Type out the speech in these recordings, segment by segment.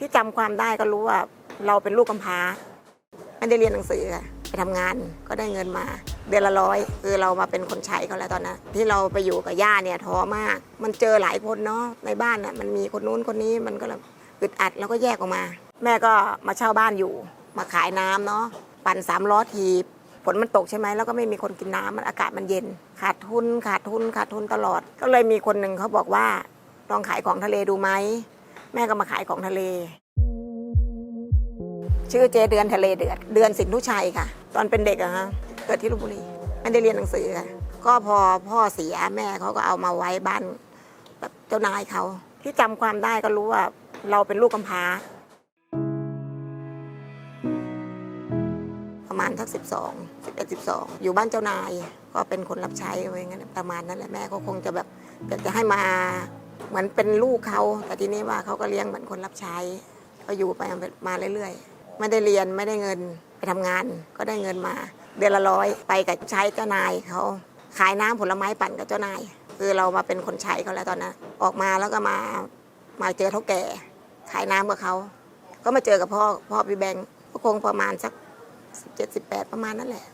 ที่จำความได้ก็รู้ว่าเราเป็นลูกกำพร้าไม่ได้เรียนหนังสือค่ะไปทำงานก็ได้เงินมา เดือนละร้อยคือเรามาเป็นคนใช้เขาแล้วตอนนั้นที่เราไปอยู่กับย่าเนี่ยท้อมาก มันเจอหลายคนเนาะในบ้านน่ะมันมีคนนู้นคนนี้มันก็แบบอึดอัดแล้วก็แยกออกมา แม่ก็มาเช่าบ้านอยู่ มาขายน้ำเนาะปั่นสามล้อทีบฝนมันตกใช่ไหมแล้วก็ไม่มีคนกินน้ำมันอากาศมันเย็น ขาดทุนขาดทุนขาดทุนตลอด ก็เลยมีคนหนึ่งเขาบอกว่าลองขายของทะเลดูไหม แม่ก็มาขายของทะเล ชื่อเจเดือนทะเลเดือดเดือนสินทุชัยค่ะ ตอนเป็นเด็กอะฮะเกิดที่ลพบุรีไม่ได้เรียนหนังสือค่ะก็พอพ่อเสียแม่เขาก็เอามาไว้บ้านแบบเจ้านายเขาที่จำความได้ก็รู้ว่าเราเป็นลูกกำพร้า ประมาณทักสิบสองสิบเอ็ดสิบสองอยู่บ้านเจ้านาย ก็เป็นคนรับใช้ไว้งั้นประมาณนั้นแหละแม่ก็คงจะแบบอยากจะให้มา เหมือนเป็นลูกเขาแต่ทีนี้ว่าเขาก็เลี้ยงเหมือนคนรับใช้ ก็อยู่ไปมาเรื่อยๆ ไม่ได้เรียนไม่ได้เงินไปทำงานก็ได้เงินมา เดือนละร้อยไปกับใช้เจ้านายเขาขายน้ำผลไม้ปั่นกับเจ้านาย คือเรามาเป็นคนใช้เขาแล้วตอนนั้น ออกมาแล้วก็มามาเจอเท่าแก่ ขายน้ำกับเขา ก็มาเจอกับพ่อพ่อพี่แบงค์ก็คงประมาณสักสิบเจ็ดสิบแปดประมาณนั้นแหละ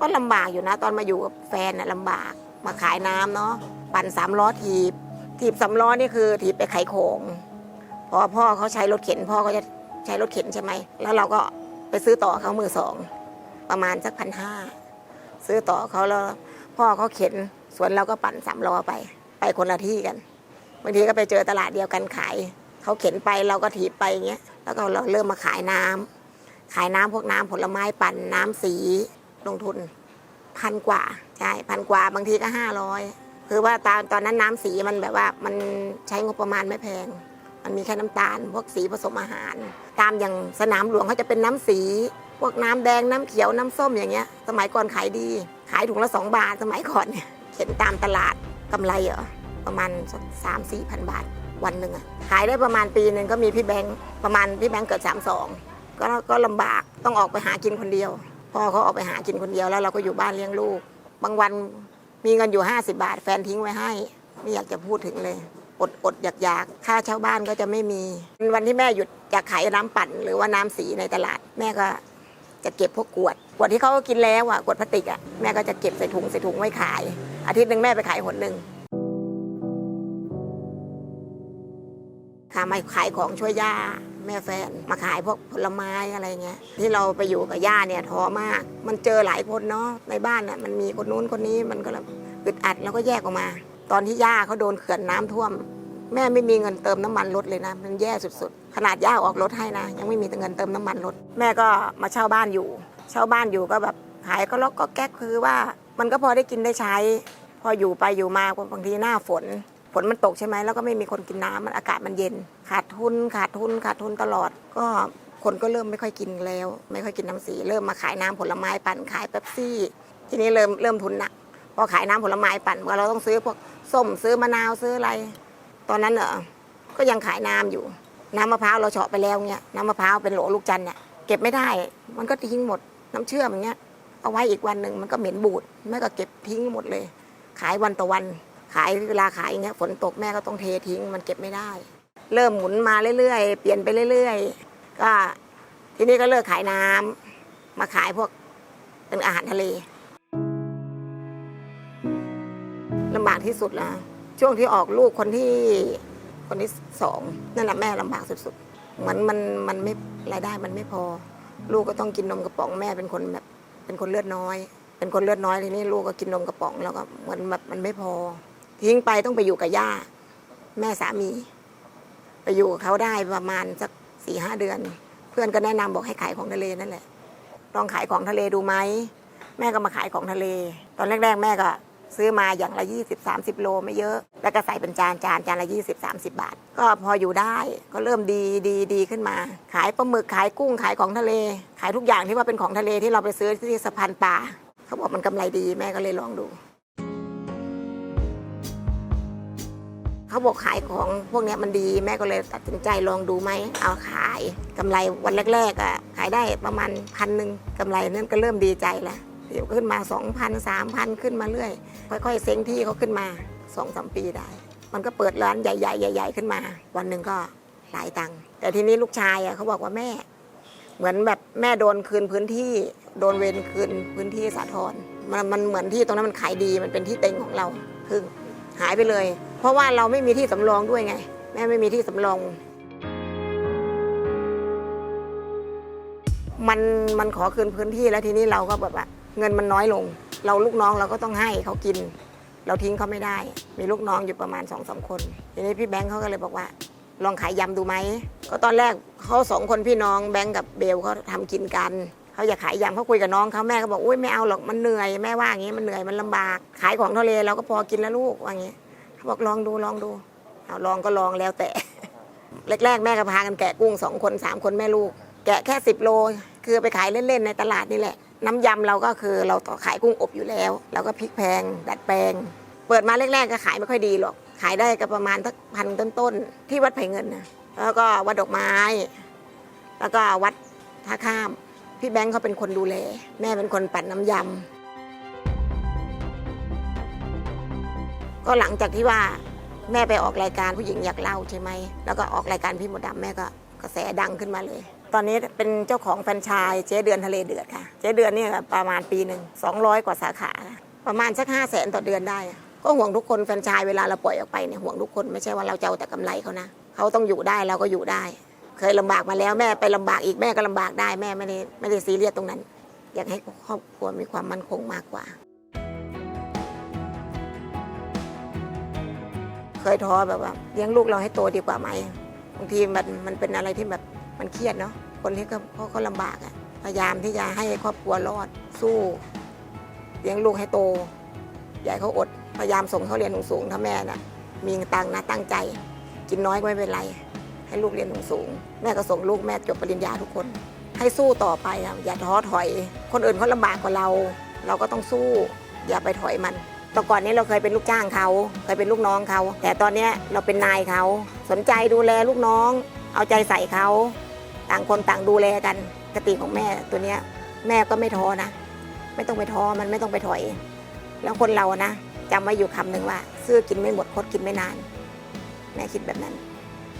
ก็ลำบากอยู่นะตอนมาอยู่กับแฟนน่ะลำบาก มาขายน้ำเนาะปั่นสามล้อถีบ ถีบสามล้อนี่คือถีบไปขายของพอพ่อเขาใช้รถเข็น พ่อเขาจะใช้รถเข็นใช่ไหมแล้วเราก็ไปซื้อต่อเขามือสอง ประมาณสักพันห้าซื้อต่อเขาแล้วพ่อเขาเข็นส่วนเราก็ปั่นสามล้อไป ไปคนละที่กันบางทีก็ไปเจอตลาดเดียวกันขายเขาเข็นไปเราก็ถีบไปอย่างเงี้ยแล้วก็เราเริ่มมาขายน้ำขายน้ำพวกน้ำผลไม้ปั่นน้ำสีลงทุน พันกว่าใช่พันกว่าบางทีก็ห้าร้อยคือว่าตอนตอนนั้นน้ำสีมันแบบว่ามันใช้งบประมาณไม่แพง มันมีแค่น้ำตาล พวกสีผสมอาหาร ตามอย่างสนามหลวงเขาจะเป็นน้ำสี พวกน้ำแดงน้ำเขียวน้ำส้มอย่างเงี้ย สมัยก่อนขายดี ขายถุงละสองบาทสมัยก่อนเนี่ยเข็นตามตลาดกำไรเหรอประมาณสักสามสี่พันบาทวันหนึ่งอะขายได้ประมาณปีหนึ่งก็มีพี่แบงค์ประมาณพี่แบงค์เกิดสามสองก็ก็ลำบากต้องออกไปหากินคนเดียว พ่อเขาออกไปหากินคนเดียวแล้วเราก็อยู่บ้านเลี้ยงลูก บางวันมีเงินอยู่ 50 บาท แฟนทิ้งไว้ให้ ไม่อยากจะพูดถึงเลย อดอดอยากอยากค่าเช่าบ้านก็จะไม่มี วันที่แม่หยุดอยากขายน้ำปั่น หรือว่าน้ำสีในตลาด แม่ก็จะเก็บพวกขวด ขวดที่เขากินแล้วอะขวดพลาสติกอะแม่ก็จะเก็บใส่ถุงใส่ถุงไว้ขาย อาทิตย์หนึ่งแม่ไปขายหนหนึ่งค่ะมาขายของช่วยย่า แม่แฟนมาขายพวกผลไม้อะไรเงี้ยที่เราไปอยู่กับย่าเนี่ยท้อมาก มันเจอหลายคนเนาะในบ้านน่ะมันมีคนนู้นคนนี้มันก็แบบอึดอัดแล้วก็แยกออกมา ตอนที่ย่าเขาโดนเขื่อนน้ำท่วม แม่ไม่มีเงินเติมน้ำมันรถเลยนะ มันแย่สุดๆ ขนาดย่าออกรถให้นะ ยังไม่มีเงินเติมน้ำมันรถแม่ก็มาเช่าบ้านอยู่ เช่าบ้านอยู่ก็แบบขายก็ล็อกก็แก๊กคือว่า มันก็พอได้กินได้ใช้ พออยู่ไปอยู่มาบางทีหน้าฝน นมันตกใช่ไหมแล้วก็ไม่มีคนกินน้ำมันอากาศมันเย็น ขาดทุนขาดทุนขาดทุนตลอด ก็คนก็เริ่มไม่ค่อยกินแล้ว ไม่ค่อยกินน้ำสี เริ่มมาขายน้ำผลไม้ปั่นขายเป๊ปซี่ ทีนี้เริ่มเริ่มทุนหนักพอขายน้ำผลไม้ปั่นเราต้องซื้อพวกส้มซื้อมะนาวซื้ออะไร ตอนนั้นเนอะก็ยังขายน้ำอยู่ น้ำมะพร้าวเราเฉาะไปแล้วเนี่ยน้ำมะพร้าวเป็นโหลลูกจันเนี่ยเก็บไม่ได้ มันก็ทิ้งหมดน้ำเชื่อมอย่างเงี้ยเอาไว้อีกวันหนึ่งมันก็เหม็นบูดแม่ก็เก็บทิ้งหมดเลย ขายวันต่อวัน ขายเวลาขายอย่างเงี้ยฝนตกแม่ก็ต้องเททิ้ง มันเก็บไม่ได้ เริ่มหมุนมาเรื่อยๆ เปลี่ยนไปเรื่อยๆ ก็ทีนี้ก็เลิกขายน้ำมาขายพวกเป็นอาหารทะเลลำบากที่สุดล้วช่วงที่ออกลูกคนที่คนที่สองนั่นแหละแม่ลำบากสุดๆเหมือนมันมันไม่รายได้มันไม่พอ ลูกก็ต้องกินนมกระป๋องแม่เป็นคนแบบเป็นคนเลือดน้อย เป็นคนเลือดน้อยทีนี้ลูกก็กินนมกระป๋องแล้วก็เหมือนแบบมันไม่พอ ทิ้งไปต้องไปอยู่กับย่า แม่สามี ไปอยู่กับเขาได้ประมาณสักสี่ห้าเดือน เพื่อนก็แนะนำบอกให้ขายของทะเลนั่นแหละลองขายของทะเลดูไหมแม่ก็มาขายของทะเล ตอนแรก ๆ แม่ก็ซื้อมาอย่างละยี่สิบสามสิบโลไม่เยอะ แล้วก็ใส่เป็นจานจานจานละยี่สิบสามสิบบาท ก็พออยู่ได้ก็เริ่มดีดีดีขึ้นมา ขายปลาหมึกขายกุ้งขายของทะเล ขายทุกอย่างที่ว่าเป็นของทะเลที่เราไปซื้อที่สะพานปลาเขาบอกมันกำไรดีแม่ก็เลยลองดู เขาบอกขายของพวกนี้มันดีแม่ก็เลยตัดสินใจลองดูไหมเอาขายกำไรวันแรกๆอะขายได้ประมาณพันหนึ่งกำไรนั้นก็เริ่มดีใจแล้วเดี๋ยวขึ้นมาสองพันสามพันขึ้นมาเรื่อย ค่อยๆ เซ้งที่เขาขึ้นมาสองสามปีได้ มันก็เปิดร้านใหญ่ๆใหญ่ๆขึ้นมา วันหนึ่งก็หลายตังค์แต่ทีนี้ลูกชายอะเขาบอกว่าแม่ เหมือนแบบแม่โดนคืนพื้นที่ โดนเวรคืนพื้นที่สาทรมันมันเหมือนที่ตรงนั้นมันขายดีมันเป็นที่เต็งของเราคือหายไปเลย เพราะว่าเราไม่มีที่สำรองด้วยไง แม่ไม่มีที่สำรอง มันมันขอคืนพื้นที่แล้วทีนี้เราก็แบบว่าเงินมันน้อยลง เราลูกน้องเราก็ต้องให้เขากิน เราทิ้งเขาไม่ได้ มีลูกน้องอยู่ประมาณสองสามคน ทีนี้พี่แบงค์เขาก็เลยบอกว่า ลองขายยำดูไหมก็ตอนแรกเขาสองคนพี่น้องแบงค์กับเบลเขาทำกินกันเขาอยากขายยำเขาคุยกับน้องเขาแม่ก็บอกอุ้ยไม่เอาหรอกมันเหนื่อยแม่ว่าอย่างงี้มันเหนื่อยมันลำบาก ขายของทะเลเราก็พอกินแล้วลูกว่าอย่างงี้ บอกลองดูลองดูเอาลองก็ลองแล้วแต่ แรกๆ แม่ก็พากันแกะกุ้งสองคนสามคนแม่ลูก แกะแค่สิบโล คือไปขายเล่นๆ ในตลาดนี่แหละ น้ำยำเราก็คือเราต่อขายกุ้งอบอยู่แล้วเราก็พลิกแพง ดัดแปลง เปิดมาแรกๆ ก็ขายไม่ค่อยดีหรอก ขายได้ก็ประมาณทักพันต้นๆ ที่วัดไผ่เงินนะแล้วก็วัดดอกไม้ แล้วก็วัดท่าข้าม พี่แบงค์เขาเป็นคนดูแล แม่เป็นคนปั่นน้ำยำ ก็หลังจากที่ว่าแม่ไปออกรายการผู้หญิงอยากเล่าใช่ไหม แล้วก็ออกรายการพี่มดดำแม่ก็กระแสดังขึ้นมาเลย ตอนนี้เป็นเจ้าของแฟรนไชส์เจ๊เดือนทะเลเดือดค่ะ เจ๊เดือนเนี่ยประมาณปีหนึ่ง200 กว่าสาขา ประมาณสักห้าแสนต่อเดือนได้ ก็ห่วงทุกคนแฟรนไชส์เวลาเราปล่อยออกไปเนี่ยห่วงทุกคนไม่ใช่ว่าเราจะเอาแต่กำไรเขานะเขาต้องอยู่ได้เราก็อยู่ได้ เคยลำบากมาแล้วแม่ไปลำบากอีกแม่ก็ลำบากได้แม่ไม่ได้ไม่ได้ซีเรียสตรงนั้น อยากให้ครอบครัวมีความมั่นคงมากกว่า ยท้อแบบว่าเลี้ยงลูกเราให้โตดีกว่าไหมบางทีมันมันเป็นอะไรที่แบบมันเครียดเนาะคนที่เขาเขาเขาลำบากอะพยายามที่จะให้ครอบครัวรอดสู้เลี้ยงลูกให้โตอยาให้เขาอดพยายามส่งเขาเรียนสูงๆถ้าแม่น่ะมีตังค์นะตั้งใจ กินน้อยก็ไม่เป็นไร ให้ลูกเรียนสูงๆแม่ก็ส่งลูกแม่จบปริญญาทุกคน ให้สู้ต่อไปอะอย่าท้อถอย คนอื่นเขาลำบากกว่าเรา เราก็ต้องสู้ อย่าไปถอยมัน แต่ก่อนนี้เราเคยเป็นลูกจ้างเขาเคยเป็นลูกน้องเขา แต่ตอนนี้เราเป็นนายเขา สนใจดูแลลูกน้อง เอาใจใส่เขา ต่างคนต่างดูแลกันกติของแม่ตัวเนี้ยแม่ก็ไม่ท้อนะ ไม่ต้องไปท้อมันไม่ต้องไปถอย แล้วคนเรานะจำไว้อยู่คำหนึ่งว่าซื้อกินไม่หมดคดกินไม่นาน แม่คิดแบบนั้น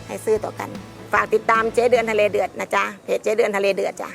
ให้ซื้อต่อกัน ฝากติดตามเจ๊เดือนทะเลเดือดนะจ๊ะเพจเจ๊เดือนทะเลเดือดจ้ะ